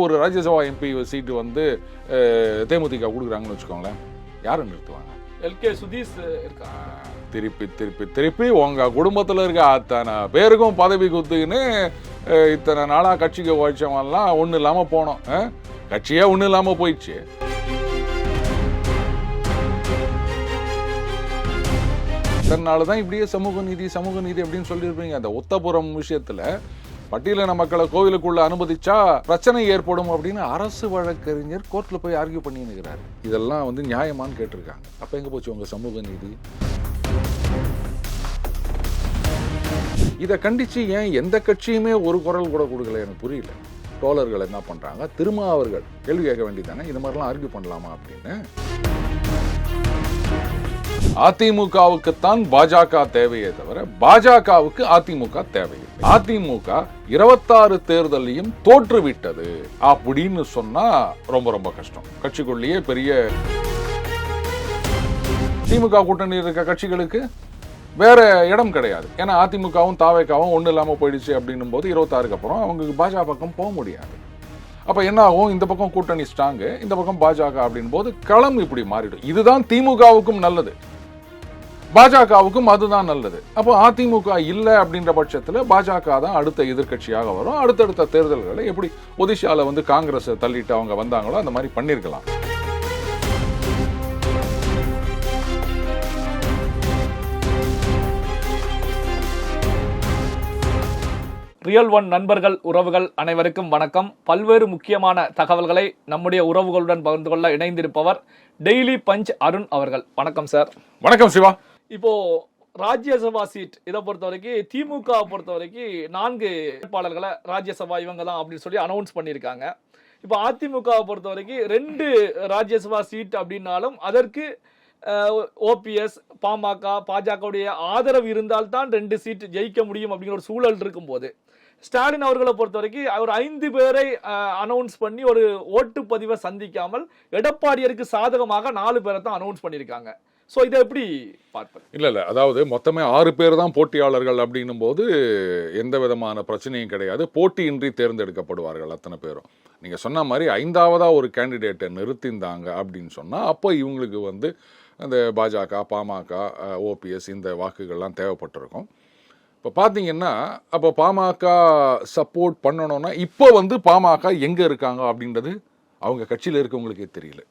ஒரு ராஜ்யசபா எம்பி சீட்டு வந்து தேமுதிக கொடுக்குறாங்கன்னு வச்சுக்கோங்களேன். யாரை நிறுத்துவாங்க? எல்கே சுதீஷ் இருக்காங்க திருப்பி திருப்பி திருப்பி உங்க குடும்பத்தில் இருக்க அத்தனை பேருக்கும் பதவி குத்துக்கின்னு இத்தனை நாளாக கட்சிக்கு உழைச்சவன்லாம் ஒன்றும் இல்லாமல் போனோம்? கட்சியே ஒன்றும் இல்லாமல் போயிடுச்சு. இத்தனை தான் இப்படியே சமூக நீதி சமூக நீதி அப்படின்னு சொல்லியிருப்பீங்க. அந்த ஒத்தபுரம் விஷயத்துல பட்டியலின மக்களை கோவிலுக்குள்ள அனுமதிச்சா பிரச்சனை ஏற்படும் அப்படின்னு அரசு வழக்கறிஞர் கோர்ட்ல போய் ஆர்கியூ பண்ணி இதெல்லாம் வந்து நியாயமான்னு கேட்டிருக்காங்க. அப்ப எங்க போச்சு உங்க சமூக நீதி? இதை கண்டிச்சு ஏன் எந்த கட்சியுமே ஒரு குரல் கூட கொடுக்கல? எனக்கு புரியல. தோழர்கள் என்ன பண்றாங்க? திருமாவர்கள் அவர்கள் கேள்வி கேட்க வேண்டியதானே இது மாதிரிலாம் ஆர்கியூ பண்ணலாமா அப்படின்னு? அதிமுகவுக்குத்தான் பாஜக தேவையே தவிர பாஜகவுக்கு அதிமுக தேவையில்லை. அதிமுக இருபத்தாறு தேர்தலையும் தோற்றுவிட்டது அப்படின்னு சொன்னா ரொம்ப ரொம்ப கஷ்டம். கட்சிக்குள்ளேயே பெரிய திமுக கூட்டணி இருக்க கட்சிகளுக்கு வேற இடம் கிடையாது. ஏன்னா அதிமுகவும் தாவேக்காவும் ஒன்றும் இல்லாமல் போயிடுச்சு அப்படின்னும் போது இருபத்தாறுக்கு அப்புறம் அவங்களுக்கு பாஜக பக்கம் போக முடியாது. அப்போ என்ன ஆகும்? இந்த பக்கம் கூட்டணி ஸ்ட்ராங்கு இந்த பக்கம் பாஜக அப்படின் போது களம் இப்படி மாறிடும். இதுதான் திமுகவுக்கும் நல்லது. பாஜகவுக்கும் அதுதான் நல்லது. அப்போ அதிமுக இல்லை அப்படின்ற பட்சத்தில் பாஜக தான் அடுத்த எதிர்க்கட்சியாக வரும். அடுத்தடுத்த தேர்தல்களை எப்படி ஒடிஷால வந்து காங்கிரஸ் தள்ளிட்டு அவங்க வந்தாங்களோ அந்த மாதிரி பண்ணியிருக்கலாம் ரியல் ஒன் நண்பர்கள் உறவுகள் அனைவருக்கும் வணக்கம். பல்வேறு முக்கியமான தகவல்களை நம்முடைய உறவுகளுடன் பகிர்ந்து கொள்ள இணைந்திருப்பவர் டெய்லி பஞ்ச் அருண் அவர்கள். வணக்கம் சார். வணக்கம் சிவா. இப்போ ராஜ்யசபா சீட் இதை பொறுத்த வரைக்கும் திமுக பொறுத்த வரைக்கும் நான்கு வேட்பாளர்களை ராஜ்யசபா இவங்க தான் அப்படின்னு சொல்லி அனௌன்ஸ் பண்ணியிருக்காங்க. இப்போ அதிமுகவை பொறுத்த வரைக்கும் ரெண்டு ராஜ்யசபா சீட் அப்படின்னாலும் அதற்கு ஓபிஎஸ் பாமக பாஜகவுடைய ஆதரவு இருந்தால்தான் ரெண்டு சீட் ஜெயிக்க முடியும் அப்படிங்கிற ஒரு சூழல் இருக்கும்போது ஸ்டாலின் அவர்களை பொறுத்த வரைக்கும் அவர் ஐந்து பேரை அனௌன்ஸ் பண்ணி ஒரு ஓட்டுப்பதிவை சந்திக்காமல் எடப்பாடியருக்கு சாதகமாக நாலு பேரை தான் அனௌன்ஸ் பண்ணியிருக்காங்க. ஸோ இதை எப்படி பார்ப்பது? இல்லை இல்லை. அதாவது மொத்தமே ஆறு பேர் தான் போட்டியாளர்கள் அப்படின்னும் போது எந்த விதமான பிரச்சனையும் கிடையாது. போட்டியின்றி தேர்ந்தெடுக்கப்படுவார்கள் அத்தனை பேரும். நீங்கள் சொன்ன மாதிரி ஐந்தாவதாக ஒரு கேண்டிடேட்டை நிறுத்திந்தாங்க அப்படின்னு சொன்னால் அப்போ இவங்களுக்கு வந்து அந்த பாஜக பாமக ஓபிஎஸ் இந்த வாக்குகள்லாம் தேவைப்பட்டிருக்கும். இப்போ பார்த்தீங்கன்னா அப்போ பாமக சப்போர்ட் பண்ணணும்னா இப்போ வந்து பாமக எங்கே இருக்காங்க அப்படின்றது அவங்க கட்சியில் இருக்கவங்களுக்கே தெரியல.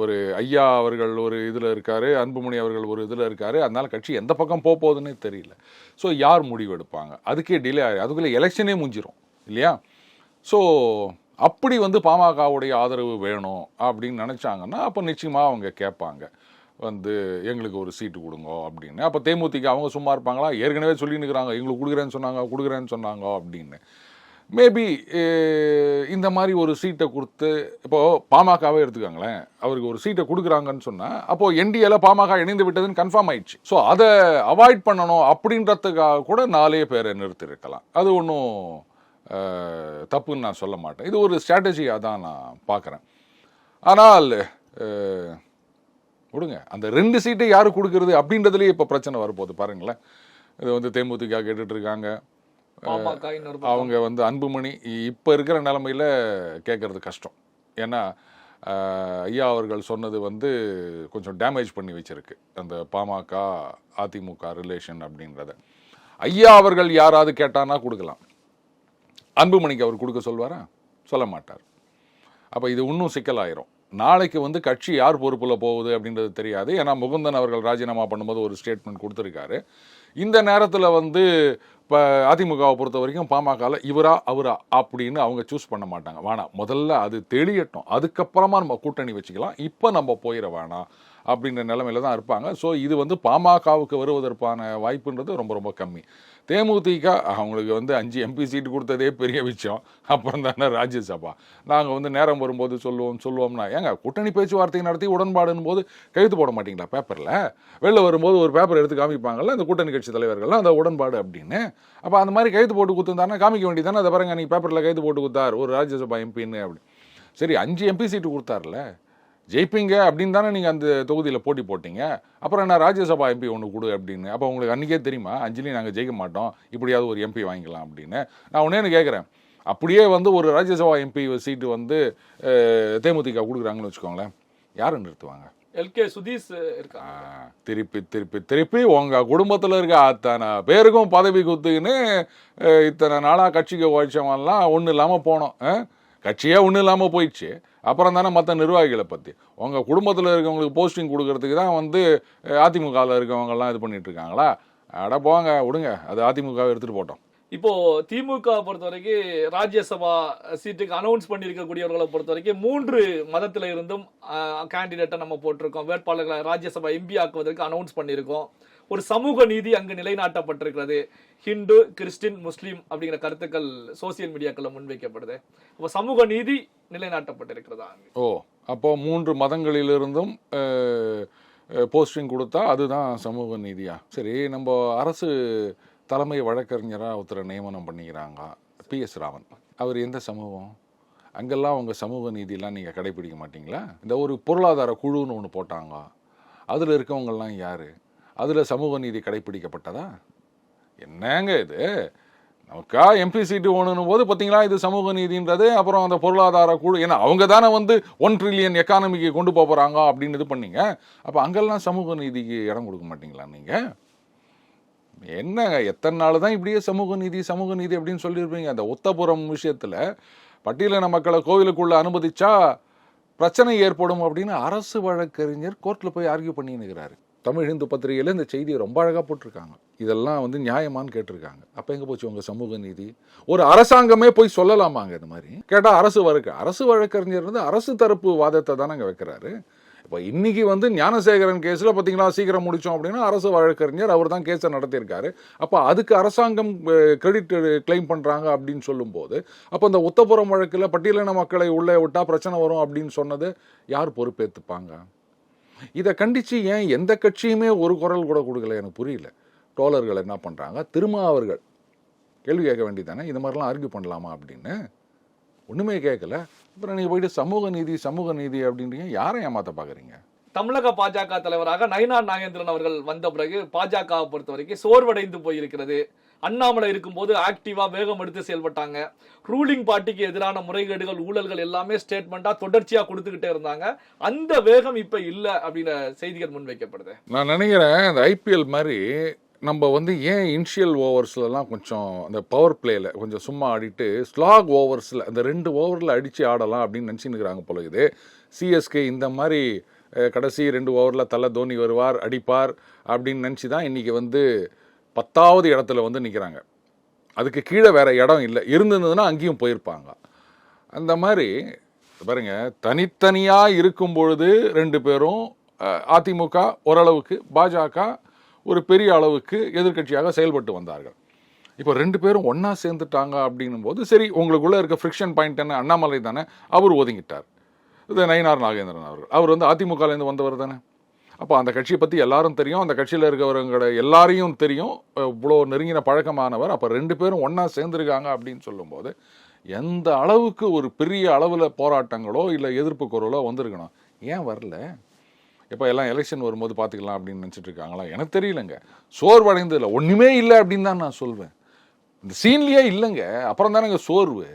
ஒரு ஐயா அவர்கள் ஒரு இதில் இருக்கார் அன்புமணி அவர்கள் ஒரு இதில் இருக்கார் அதனால் கட்சி எந்த பக்கம் போக போகுதுன்னே தெரியல. ஸோ யார் முடிவு எடுப்பாங்க? அதுக்கே டிலே ஆகி அதுக்குள்ளே எலெக்ஷனே முடிஞ்சிடும் இல்லையா? ஸோ அப்படி வந்து பாமகவுடைய ஆதரவு வேணும் அப்படின்னு நினச்சாங்கன்னா அப்போ நிச்சயமாக அவங்க கேட்பாங்க. வந்து எங்களுக்கு ஒரு சீட்டு கொடுங்க அப்படின்னு. அப்போ தேமுதிக அவங்க சும்மா இருப்பாங்களா? ஏற்கனவே சொல்லின்னு இருக்கிறாங்க எங்களுக்கு கொடுக்குறேன்னு சொன்னாங்க கொடுக்குறேன்னு சொன்னாங்க அப்படின்னு. மேபி eh, இந்த மாதிரி ஒரு சீட்டை கொடுத்து இப்போது பாமகவே எடுத்துக்காங்களேன். அவருக்கு ஒரு சீட்டை கொடுக்குறாங்கன்னு சொன்னால் அப்போது என்டிஏல பாமக இணைந்து விட்டதுன்னு கன்ஃபார்ம் ஆயிடுச்சு. ஸோ அதை அவாய்ட் பண்ணணும் அப்படின்றதுக்காக கூட நாலே பேரை நிறுத்திருக்கலாம் அது ஒன்றும் தப்புன்னு நான் சொல்ல மாட்டேன். இது ஒரு ஸ்ட்ராட்டஜியாக தான் நான் பார்க்குறேன். ஆனால் கொடுங்க விடுங்க. அந்த ரெண்டு சீட்டை யார் கொடுக்குறது அப்படின்றதுலேயே இப்போ பிரச்சனை வரப்போகுது. பாருங்களேன். இது வந்து தேமுதிக கேட்டுட்ருக்காங்க அவங்க வந்து அன்புமணி இப்போ இருக்கிற நிலமையில கேட்குறது கஷ்டம். ஏன்னா ஐயா அவர்கள் சொன்னது வந்து கொஞ்சம் டேமேஜ் பண்ணி வச்சிருக்கு. அந்த பாமக அதிமுக ரிலேஷன் அப்படின்றத. ஐயா அவர்கள் யாராவது கேட்டானா கொடுக்கலாம். அன்புமணிக்கு அவர் கொடுக்க சொல்வாரா? சொல்ல மாட்டார். அப்போ இது இன்னும் சிக்கலாயிரும். நாளைக்கு வந்து கட்சி யார் பொறுப்பில் போகுது அப்படின்றது தெரியாது. ஏன்னா முகுந்தன் அவர்கள் ராஜினாமா பண்ணும்போது ஒரு ஸ்டேட்மெண்ட் கொடுத்துருக்காரு. இந்த நேரத்தில் வந்து இப்போ அதிமுகவை பொறுத்த வரைக்கும் பாமகவில் இவரா அவரா அப்படின்னு அவங்க சூஸ் பண்ண மாட்டாங்க. வேணாம் முதல்ல அது தெளியட்டும். அதுக்கப்புறமா நம்ம கூட்டணி வச்சுக்கலாம். இப்போ நம்ம போயிட வேணாம் அப்படின்ற நிலமையில தான் இருப்பாங்க. ஸோ இது வந்து பாமகவுக்கு வருவதற்கான வாய்ப்புன்றது ரொம்ப ரொம்ப கம்மி. தேமுதிக அவங்களுக்கு வந்து அஞ்சு எம்பி சீட்டு கொடுத்ததே பெரிய விஷயம். அப்புறம் தானே ராஜ்யசபா. நாங்கள் வந்து நேரம் வரும்போது சொல்லுவோம் சொல்லுவோம்னா ஏங்க கூட்டணி பேச்சுவார்த்தை நடத்தி உடன்பாடுன்னு போது கையெழுத்து போட மாட்டீங்களா பேப்பரில் வெளில வரும்போது ஒரு பேப்பர் எடுத்து காமிப்பாங்கல்ல அந்த கூட்டணி கட்சி தலைவர்கள்லாம் அந்த உடன்பாடு அப்படின்னு. அப்போ அந்த மாதிரி கைது போட்டு கொடுத்துருந்தாருன்னா காமிக்க வேண்டியதானே அதை பாருங்க நீங்கள் பேப்பரில் கைது போட்டு கொடுத்தார் ஒரு ராஜ்யசபா எம்பின்னு அப்படி. சரி அஞ்சு எம்பி சீட்டு கொடுத்தாருல. ஜெயிப்பீங்க அப்படின்னு தானே நீங்கள் அந்த தொகுதியில் போட்டி போட்டீங்க. அப்புறம் என்ன ராஜ்யசபா எம்பி ஒன்று கொடு அப்படின்னு. அப்போ உங்களுக்கு அன்றைக்கே தெரியுமா? அஞ்சலி நாங்கள் ஜெயிக்க மாட்டோம். இப்படியாவது ஒரு எம்பி வாங்கிக்கலாம் அப்படின்னு. நான் உடனேன்னு கேட்குறேன் அப்படியே வந்து ஒரு ராஜ்யசபா எம்பி சீட்டு வந்து தேமுதிக கொடுக்குறாங்கன்னு வச்சுக்கோங்களேன். யாரை நிறுத்துவாங்க? எல்கே சுதீஷ் இருக்காங்க திருப்பி திருப்பி திருப்பி உங்கள் குடும்பத்தில் இருக்க அத்தனை பேருக்கும் பதவி குத்துக்குன்னு இத்தனை நாளாக கட்சிக்கு உழைச்சவன்லாம் ஒன்றும் இல்லாமல் போனோம். கட்சியே ஒன்றும் இல்லாமல் போயிடுச்சு. அப்புறம் தானே மற்ற நிர்வாகிகளை பற்றி உங்கள் குடும்பத்தில் இருக்கவங்களுக்கு போஸ்டிங் கொடுக்கறதுக்கு தான் வந்து அதிமுகவில் இருக்கவங்கெல்லாம் இது பண்ணிகிட்ருக்காங்களா அட போங்க விடுங்க. அது அதிமுகவை எடுத்துகிட்டு போட்டோம். இப்போ திமுக பொறுத்த வரைக்கும் ராஜ்யசபா சீட்டுக்கு அனௌன்ஸ் பண்ணியிருக்கக்கூடியவர்களை பொறுத்த வரைக்கும் மூன்று மதத்தில் இருந்தும் கேண்டிடேட்டை நம்ம போட்டிருக்கோம். வேட்பாளர்களை ராஜ்யசபா எம்பி ஆக்குவதற்கு அனௌன்ஸ் பண்ணியிருக்கோம். ஒரு சமூக நீதி அங்கு நிலைநாட்டப்பட்டிருக்கிறது. ஹிந்து கிறிஸ்டின் முஸ்லீம் அப்படிங்கிற கருத்துக்கள் சோசியல் மீடியாக்களில் முன்வைக்கப்படுது. அப்போ சமூக நீதி நிலைநாட்டப்பட்டிருக்கிறதா? ஓ அப்போ மூன்று மதங்களிலிருந்தும் போஸ்டிங் கொடுத்தா அதுதான் சமூக நீதியா? சரி நம்ம அரசு தலைமை வழக்கறிஞராக ஒருத்தரை நியமனம் பண்ணிக்கிறாங்க. பி. எஸ். ராமன். அவர் எந்த சமூகம்? அங்கெல்லாம் அவங்க சமூக நீதியெல்லாம் நீங்கள் கடைபிடிக்க மாட்டிங்களா? இந்த ஒரு பொருளாதார குழுன்னு ஒன்று போட்டாங்க. அதில் இருக்கவங்கெல்லாம் யார்? அதில் சமூக நீதி கடைபிடிக்கப்பட்டதா? என்னங்க இது? நமக்கா எம்பி சீட்டு ஒன்றுனும் போது பார்த்தீங்களா இது சமூக நீதின்றது அப்புறம் அந்த பொருளாதார குழு ஏன்னா அவங்க தானே வந்து ஒன் ட்ரில்லியன் எக்கானமிக்கு கொண்டு போகிறாங்க அப்படின்னு இது பண்ணீங்க. அப்போ அங்கெல்லாம் சமூக நீதிக்கு இடம் கொடுக்க மாட்டிங்களா நீங்கள் என்னங்க எத்தனை நாள் தான் இப்படியே சமூக நீதி சமூக நீதி அப்படின்னு சொல்லியிருப்பீங்க. அந்த ஒத்தபுரம் விஷயத்தில் பட்டியலின மக்களை கோவிலுக்குள்ளே அனுமதிச்சா பிரச்சனை ஏற்படும் அப்படின்னு அரசு வழக்கறிஞர் கோர்ட்டில் போய் ஆர்கியூ பண்ணினுக்கிறாரு தமிழ் இந்து பத்திரிகையில் இந்த செய்தியை ரொம்ப அழகாக போட்டிருக்காங்க. இதெல்லாம் வந்து நியாயமான்னு கேட்டிருக்காங்க. அப்போ எங்கே போச்சு உங்கள் சமூக நீதி? ஒரு அரசாங்கமே போய் சொல்லலாமாங்க இந்த மாதிரி? கேட்டால் அரசு வழக்கு. அரசு வழக்கறிஞர் வந்து அரசு தரப்பு வாதத்தை தானங்க வைக்கிறாரு. இப்போ இன்னைக்கு வந்து ஞானசேகரன் கேஸில் பார்த்தீங்களா சீக்கிரம் முடித்தோம் அப்படின்னா அரசு வழக்கறிஞர் அவர் தான் கேஸை நடத்தியிருக்காரு. அப்போ அதுக்கு அரசாங்கம் கிரெடிட் கிளைம் பண்ணுறாங்க அப்படின்னு சொல்லும்போது அப்போ இந்த உத்தப்புறம் வழக்கில் பட்டியலின மக்களை உள்ளே விட்டால் பிரச்சனை வரும் அப்படின்னு சொன்னது யார் பொறுப்பேற்றுப்பாங்க இதை கண்டித்து ஏன் எந்த கட்சியுமே ஒரு குரல் கூட கொடுக்கல? எனக்கு புரியல. டோலர்கள் என்ன பண்ணுறாங்க திரும்ப அவர்கள் கேள்வி கேட்க வேண்டியதானே இந்த மாதிரிலாம் ஆர்கியூ பண்ணலாமா அப்படின்னு? ஒன்றுமே கேட்கல அப்புறம் நீங்கள் போயிட்டு சமூக நீதி சமூக நீதி அப்படின்றீங்க யாரை ஏமாத்த பார்க்குறீங்க தமிழக பாஜக தலைவராக நயினார் நாகேந்திரன் அவர்கள் வந்த பிறகு பாஜகவை பொறுத்த வரைக்கும் சோர்வடைந்து போயிருக்கிறது. அண்ணாமலை இருக்கும்போது ஆக்டிவா வேகம் எடுத்து செயல்பட்டாங்க. ரூலிங் பார்ட்டிக்கு எதிரான முறைகேடுகள் ஊழல்கள் எல்லாமே ஸ்டேட்மெண்டா தொடர்ச்சியா கொடுத்துக்கிட்டே இருந்தாங்க. அந்த வேகம் இப்ப இல்ல அப்படின்ற செய்திகள் முன்வைக்கப்படுது. நான் நினைக்கிறேன் இந்த ஐபிஎல் மாதிரி நம்ம வந்து ஏன் இனிஷியல் ஓவர்ஸ்லலாம் கொஞ்சம் அந்த பவர் பிளேயில் கொஞ்சம் சும்மா ஆடிட்டு ஸ்லாக் ஓவர்ஸில் அந்த ரெண்டு ஓவரில் அடித்து ஆடலாம் அப்படின்னு நினச்சின்னுக்கிறாங்க போல இது. சிஎஸ்கே இந்த மாதிரி கடைசி ரெண்டு ஓவரில் தலை தோனி வருவார் அடிப்பார் அப்படின்னு நினச்சி தான் இன்றைக்கி வந்து பத்தாவது இடத்துல வந்து நிற்கிறாங்க அதுக்கு கீழே வேறு இடம் இல்லை. இருந்திருந்ததுன்னா அங்கேயும் போயிருப்பாங்க. அந்த மாதிரி பாருங்க தனித்தனியாக இருக்கும் பொழுது ரெண்டு பேரும் அதிமுக ஓரளவுக்கு பாஜக ஒரு பெரிய அளவுக்கு எதிர்க்கட்சியாக செயல்பட்டு வந்தார்கள். இப்போ ரெண்டு பேரும் ஒன்றா சேர்ந்துட்டாங்க அப்படின்னும் போது சரி உங்களுக்குள்ளே இருக்க ஃப்ரிக்ஷன் பாயிண்ட் என்ன? அண்ணாமலை தானே அவர் ஒதுங்கிட்டார். இது நயினார் நாகேந்திரன் அவர்கள். அவர் வந்து அதிமுகலேருந்து வந்தவர் தானே. அப்போ அந்த கட்சியை பற்றி எல்லாரும் தெரியும். அந்த கட்சியில் இருக்கிறவங்கள எல்லாரையும் தெரியும். இவ்வளோ நெருங்கின பழக்கமானவர். அப்போ ரெண்டு பேரும் ஒன்றா சேர்ந்துருக்காங்க அப்படின்னு சொல்லும்போது எந்த அளவுக்கு ஒரு பெரிய அளவில் போராட்டங்களோ இல்லை எதிர்ப்பு குரலோ வந்திருக்கணும். ஏன் வரல? இப்போ எல்லாம் எலெக்ஷன் வரும்போது பார்த்துக்கலாம் அப்படின்னு நினச்சிட்டு இருக்காங்களா? எனக்கு தெரியலங்க. சோர்வடைந்து இல்லை. ஒன்றுமே இல்லை அப்படின்னு தான் நான் சொல்வேன். இந்த சீன்லேயே இல்லைங்க. அப்புறம் தானேங்க சோர்வு.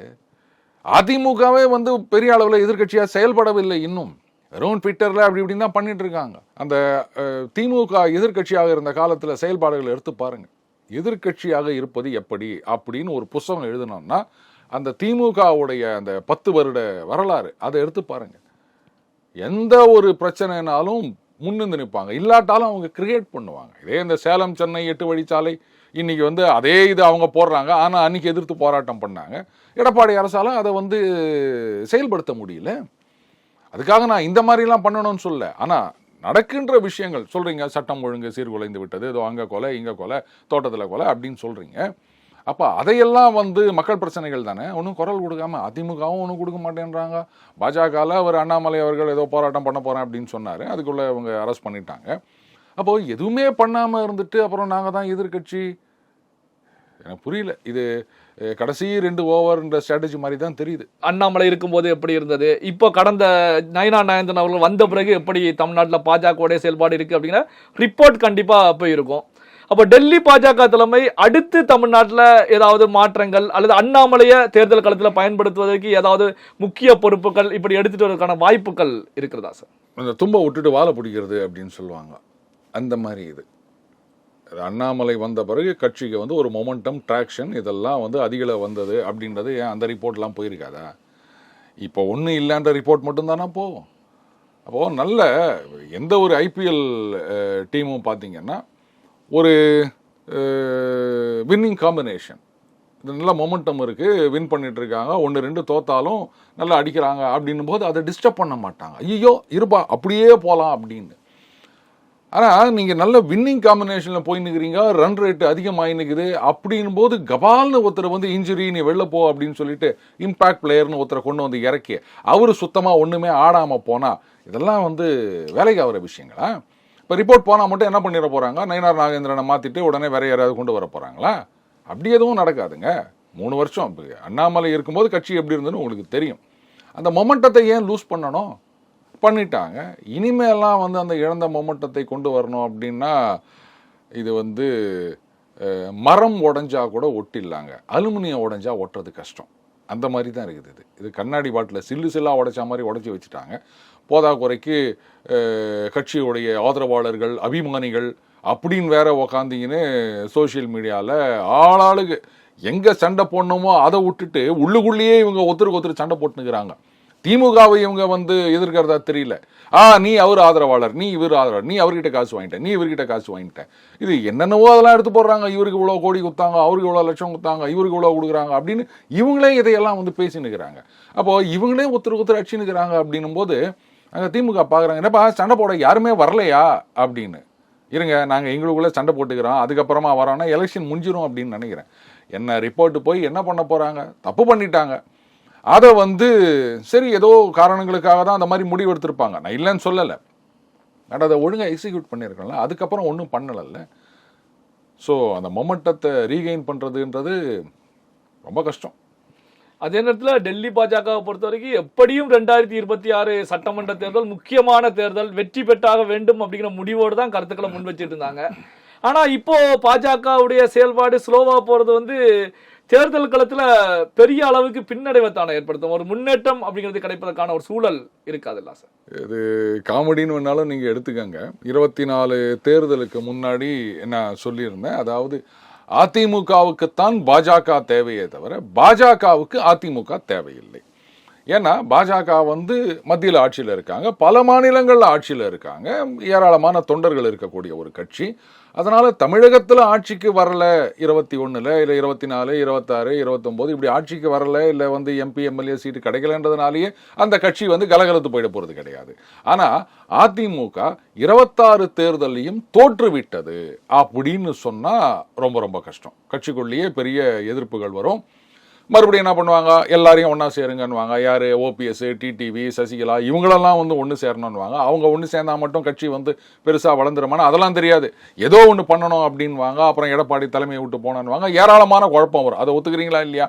அதிமுகவே வந்து பெரிய அளவில் எதிர்க்கட்சியாக செயல்படவில்லை இன்னும். வெறும் ட்விட்டரில் அப்படி இப்படின்னு தான் பண்ணிட்டு இருக்காங்க. அந்த திமுக எதிர்க்கட்சியாக இருந்த காலத்தில் செயல்பாடுகளை எடுத்து பாருங்கள் எதிர்க்கட்சியாக இருப்பது எப்படி அப்படின்னு ஒரு புஸ்தகம் எழுதினோம்னா அந்த திமுகவுடைய அந்த பத்து வருட வரலாறு அதை எடுத்து பாருங்கள் எந்த ஒரு பிரச்சனைனாலும் முன்னிருந்து நிற்பாங்க. இல்லாட்டாலும் அவங்க கிரியேட் பண்ணுவாங்க. இதே இந்த சேலம் சென்னை எட்டு வழிச்சாலை இன்னைக்கு வந்து அதே இது அவங்க போடுறாங்க. ஆனால் அன்னைக்கு எதிர்த்து போராட்டம் பண்ணாங்க. எடப்பாடி அரசாலும் அதை வந்து செயல்படுத்த முடியல. அதுக்காக நான் இந்த மாதிரிலாம் பண்ணணும்னு சொல்ல ஆனால் நடக்கின்ற விஷயங்கள் சொல்கிறீங்க சட்டம் ஒழுங்கு சீர்குலைந்து விட்டது இதோ அங்கே கொலை இங்கே கொலை தோட்டத்தில் கொலை அப்படின்னு சொல்கிறீங்க அப்போ அதையெல்லாம் வந்து மக்கள் பிரச்சனைகள் தானே? ஒன்றும் குரல் கொடுக்காம அதிமுகவும் ஒன்றும் கொடுக்க மாட்டேன்றாங்க. பாஜகவில் அவர் அண்ணாமலை அவர்கள் ஏதோ போராட்டம் பண்ண போகிறேன் அப்படின்னு சொன்னார். அதுக்குள்ளே அவங்க அரெஸ்ட் பண்ணிட்டாங்க. அப்போது எதுவுமே பண்ணாமல் இருந்துட்டு அப்புறம் நாங்கள் தான் எதிர்க்கட்சி? எனக்கு புரியல. இது கடைசி ரெண்டு ஓவர்ன்ற ஸ்ட்ராட்டஜி மாதிரி தான் தெரியுது. அண்ணாமலை இருக்கும்போது எப்படி இருந்தது? இப்போ கடந்த நயனா நயந்தன் அவர்கள் வந்த பிறகு எப்படி தமிழ்நாட்டில் பாஜகவுடைய செயல்பாடு இருக்குது அப்படிங்கிற ரிப்போர்ட் கண்டிப்பாக போயிருக்கும். அப்போ டெல்லி பாஜக தலைமை அடுத்து தமிழ்நாட்டில் ஏதாவது மாற்றங்கள் அல்லது அண்ணாமலையை தேர்தல் களத்தில் பயன்படுத்துவதற்கு ஏதாவது முக்கிய பொறுப்புகள் இப்படி எடுத்துகிட்டு வரதுக்கான வாய்ப்புகள் இருக்கிறதா சார்? அந்த தும்பை விட்டுட்டு வாழை பிடிக்கிறது அப்படின்னு சொல்லுவாங்க. அந்த மாதிரி இது. அண்ணாமலை வந்த பிறகு கட்சிக்கு வந்து ஒரு மொமெண்டம் ட்ராக்ஷன் இதெல்லாம் வந்து அதிகள வந்தது அப்படின்றது ஏன் அந்த ரிப்போர்ட்லாம் போயிருக்காதா? இப்போ ஒன்றும் இல்லைன்ற ரிப்போர்ட் மட்டும்தானா போகும்? அப்போது நல்ல எந்த ஒரு ஐபிஎல் டீமும் பார்த்தீங்கன்னா ஒரு வின்னிங் காம்பினேஷன் இது நல்ல மொமெண்டம் இருக்குது வின் பண்ணிகிட்ருக்காங்க இருக்காங்க ஒன்று ரெண்டு தோத்தாலும் நல்லா அடிக்கிறாங்க அப்படின்னும் போது அதை டிஸ்டர்ப் பண்ண மாட்டாங்க. ஐயோ இருப்பா அப்படியே போகலாம் அப்படின்னு. ஆனால் நீங்கள் நல்ல வின்னிங் காம்பினேஷனில் போய் நிற்கிறீங்க ரன் ரேட்டு அதிகமாகினுக்குது அப்படின் அப்படின்னும் போது கபால்னு ஒருத்தர் வந்து இன்ஜுரி நீ வெளில போ அப்படின்னு சொல்லிட்டு இம்பேக்ட் பிளேயர்னு ஒருத்தரை கொண்டு வந்து இறக்கி அவர் சுத்தமாக ஒன்றுமே ஆடாமல் போனால் இதெல்லாம் வந்து வேலைக்கு ஆகிற விஷயங்களா? இப்போ ரிப்போர்ட் போனால் மட்டும் என்ன பண்ணிட போகிறாங்க நயினார் நாகேந்திரனை மாற்றிட்டு உடனே வேற யாராவது கொண்டு வர போகிறாங்களா அப்படி எதுவும் நடக்காதுங்க. மூணு வருஷம். இப்ப அண்ணாமலை இருக்கும்போது கட்சி எப்படி இருந்ததுன்னு உங்களுக்கு தெரியும். அந்த மொமெண்டத்தை ஏன் லூஸ் பண்ணணும்? பண்ணிட்டாங்க. இனிமேலாம் வந்து அந்த இழந்த மொமெண்டத்தை கொண்டு வரணும் அப்படின்னா இது வந்து மரம் உடஞ்சா கூட ஒட்டிடலாங்க. அலுமினியம் உடஞ்சா ஒட்டுறது கஷ்டம். அந்த மாதிரி தான் இருக்குது இது. இது கண்ணாடி பாட்டில் சில்லு சில்லாக உடைச்சா மாதிரி உடச்சி வச்சுட்டாங்க. போதா குறைக்கு கட்சியுடைய ஆதரவாளர்கள் அபிமானிகள் அப்படின்னு வேற உக்காந்தீங்கன்னு சோஷியல் மீடியாவில் ஆளாளுக்கு எங்கே சண்டை போடணுமோ அதை விட்டுட்டு உள்ளுக்குள்ளேயே இவங்க ஒருத்தருக்கு ஒருத்தர் சண்டை போட்டுனுக்குறாங்க திமுகவை இவங்க வந்து எதிர்க்கிறதா தெரியல. ஆ நீ அவர் ஆதரவாளர் நீ இவர் ஆதரவாளர் நீ அவர்கிட்ட காசு வாங்கிட்ட நீ இவர்கிட்ட காசு வாங்கிட்ட. இது என்னென்னவோ அதெல்லாம் எடுத்து போடுறாங்க. இவருக்கு இவ்வளோ கோடி கொடுத்தாங்க அவருக்கு இவ்வளோ லட்சம் கொடுத்தாங்க இவருக்கு இவ்வளோ கொடுக்குறாங்க அப்படின்னு இவங்களே இதையெல்லாம் வந்து பேசினுக்கிறாங்க அப்போது இவங்களே ஒருத்தர் ஒருத்தர் அடிச்சுனுக்கிறாங்க அப்படின்னும் போது அங்கே திமுக பார்க்குறாங்க என்னப்பா சண்டை போட யாருமே வரலையா? அப்படின்னு. இருங்க நாங்கள் எங்களுக்குள்ளே சண்டை போட்டுக்கிறோம். அதுக்கப்புறமா வரோன்னா எலெக்ஷன் முடிஞ்சிரும் அப்படின்னு நினைக்கிறேன். என்ன ரிப்போர்ட்டு போய் என்ன பண்ண போகிறாங்க தப்பு பண்ணிட்டாங்க. அதை வந்து சரி ஏதோ காரணங்களுக்காக தான் அந்த மாதிரி முடிவு எடுத்திருப்பாங்க. நான் இல்லைன்னு சொல்லலை. நான் அதை ஒழுங்காக எக்ஸிக்யூட் பண்ணியிருக்கேன்ல. அதுக்கப்புறம் ஒன்றும் பண்ணலைல்ல. ஸோ அந்த மொமெண்டத்தை ரீகெயின் பண்ணுறதுன்றது ரொம்ப கஷ்டம். அதே நேரத்தில் டெல்லி பாஜகவை பொறுத்த வரைக்கும் எப்படியும் ரெண்டாயிரத்தி இருபத்தி ஆறு சட்டமன்ற தேர்தல் முக்கியமான தேர்தல் வெற்றி பெற்றாக வேண்டும் அப்படிங்கிற முடிவோடு தான் கருத்துக்களை முன் வச்சுட்டு இருந்தாங்க ஆனால் இப்போ பாஜகவுடைய செயல்பாடு ஸ்லோவாக போகிறது வந்து தேர்தல் களத்தில் பெரிய அளவுக்கு பின்னடைவை தானே ஏற்படுத்தும். ஒரு முன்னேற்றம் அப்படிங்கிறது கிடைப்பதற்கான ஒரு சூழல் இருக்காதுல்ல சார்? இது காமெடின்னு வேணாலும் நீங்கள் எடுத்துக்கங்க. இருபத்தி நாலு தேர்தலுக்கு முன்னாடி நான் சொல்லியிருந்தேன். அதாவது அதிமுகவுக்குத்தான் பாஜக தேவையே தவிர பாஜகவுக்கு அதிமுக தேவையில்லை. ஏன்னா பாஜக வந்து மத்தியில் ஆட்சியில் இருக்காங்க பல மாநிலங்களில் ஆட்சியில் இருக்காங்க ஏராளமான தொண்டர்கள் இருக்கக்கூடிய ஒரு கட்சி. அதனால் தமிழகத்தில் ஆட்சிக்கு வரல இருபத்தி ஒன்றில் இல்லை இருபத்தி நாலு இருபத்தாறு இருபத்தொம்போது இப்படி ஆட்சிக்கு வரல இல்லை வந்து எம்பி எம்எல்ஏ சீட்டு கிடைக்கலன்றதுனாலேயே அந்த கட்சி வந்து கலகலத்து போயிட போகிறது கிடையாது. ஆனால் அதிமுக இருபத்தாறு தேர்தலையும் தோற்றுவிட்டது அப்படின்னு சொன்னால் ரொம்ப ரொம்ப கஷ்டம். கட்சிக்குள்ளேயே பெரிய எதிர்ப்புகள் வரும். மறுபடியும் என்ன பண்ணுவாங்க? எல்லாரையும் ஒன்றா சேருங்கன்னுவாங்க. யார்? ஓபிஎஸ் டிடிவி சசிகலா இவங்களெல்லாம் வந்து ஒன்று சேரணும்னுவாங்க. அவங்க ஒன்று சேர்ந்தா மட்டும் கட்சி வந்து பெருசாக வளர்ந்துருமானா அதெல்லாம் தெரியாது. ஏதோ ஒன்று பண்ணணும் அப்படின்வாங்க அப்புறம் எடப்பாடி தலைமையை விட்டு போனோன்னுவாங்க. ஏராளமான குழப்பம் வரும். அதை ஒத்துக்கிறீங்களா இல்லையா?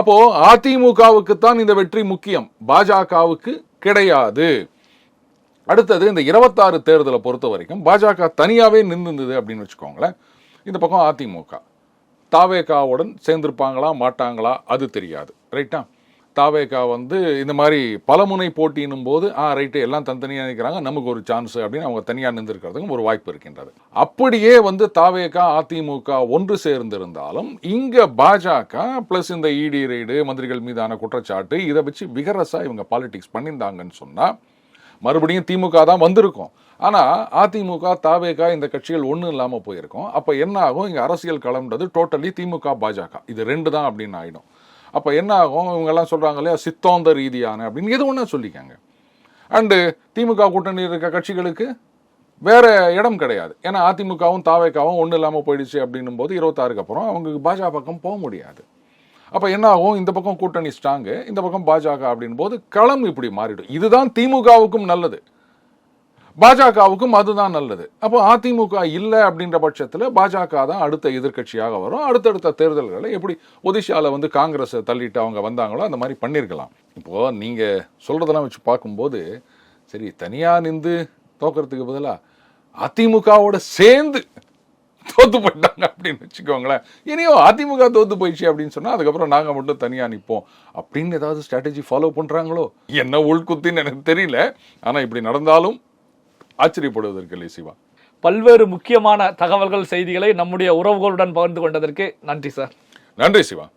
அப்போது அதிமுகவுக்கு தான் இந்த வெற்றி முக்கியம். பாஜகவுக்கு கிடையாது. அடுத்தது இந்த இருபத்தாறு தேர்தலை பொறுத்த வரைக்கும் பாஜக தனியாகவே நின்றுந்தது அப்படின்னு வச்சுக்கோங்களேன். இந்த பக்கம் அதிமுக. தாவேகாவுடன் சேர்ந்திருப்பாங்களா மாட்டாங்களா அது தெரியாது. ரைட்டா தாவேகா வந்து இந்த மாதிரி பலமுனை போட்டின்னும் போது ஆ ரைட்டு எல்லாம் தனித்தனியாக நிற்கிறாங்க நமக்கு ஒரு சான்ஸ் அப்படின்னு அவங்க தனியாக நின்றுருக்கிறதுக்கும் ஒரு வாய்ப்பு இருக்கின்றது. அப்படியே வந்து தாவேகா அதிமுக ஒன்று சேர்ந்திருந்தாலும் இங்கே பாஜக ப்ளஸ் இந்த இடி ரெய்டு மந்திரிகள் மீதான குற்றச்சாட்டு இதை வச்சு விகரஸாக இவங்க பாலிடிக்ஸ் பண்ணியிருந்தாங்கன்னு சொன்னால் மறுபடியும் திமுக தான் வந்திருக்கும். ஆனால் அதிமுக தாவேகா இந்த கட்சிகள் ஒன்றும் இல்லாமல் போயிருக்கும். அப்போ என்ன ஆகும்? இங்கே அரசியல் களம்ன்றது டோட்டலி திமுக பாஜக. இது ரெண்டு தான் அப்படின்னு ஆகிடும் அப்போ என்ன ஆகும்? இவங்கெல்லாம் சொல்கிறாங்க இல்லையா? சித்தோந்த ரீதியான அப்படின்னு. எது ஒன்றா சொல்லிக்காங்க? அண்டு திமுக கூட்டணி இருக்க கட்சிகளுக்கு வேறு இடம் கிடையாது. ஏன்னா அதிமுகவும் தாவேக்காவும் ஒன்றும் இல்லாமல் போயிடுச்சு அப்படின்னும் போது இருபத்தாறுக்கு அப்புறம் அவங்களுக்கு பாஜக பக்கம் போக முடியாது. அப்போ என்ன ஆகும்? இந்த பக்கம் கூட்டணி ஸ்ட்ராங்கு இந்த பக்கம் பாஜக அப்படின் போது களம் இப்படி மாறிடும். இதுதான் திமுகவுக்கும் நல்லது. பாஜகவுக்கும் அதுதான் நல்லது. அப்போ அதிமுக இல்லை அப்படின்ற பட்சத்தில் பாஜக தான் அடுத்த எதிர்க்கட்சியாக வரும். அடுத்தடுத்த தேர்தல்களை எப்படி ஒதிஷாவில் வந்து காங்கிரஸை தள்ளிட்டு அவங்க வந்தாங்களோ அந்த மாதிரி பண்ணியிருக்கலாம் இப்போது நீங்கள் சொல்கிறதெல்லாம் வச்சு பார்க்கும்போது சரி தனியாக நின்று தோக்கிறதுக்கு பதிலாக அதிமுகவோட சேர்ந்து தோத்து போயிட்டாங்க அப்படின்னு வச்சுக்கோங்களேன். இனியோ அதிமுக தோத்து போயிடுச்சு அப்படின்னு சொன்னா அதுக்கப்புறம் நாங்க மட்டும் தனியா நிப்போம். அப்படின்னு ஏதாவது ஸ்ட்ராட்டஜி ஃபாலோ பண்றாங்களோ? என்ன உள்குத்தின்னு எனக்கு தெரியல. ஆனா இப்படி நடந்தாலும் ஆச்சரியப்படுவதற்கு இல்லை சிவா. பல்வேறு முக்கியமான தகவல்கள் செய்திகளை நம்முடைய உறவுகளுடன் பகிர்ந்து கொண்டதற்கு நன்றி சார். நன்றி சிவா.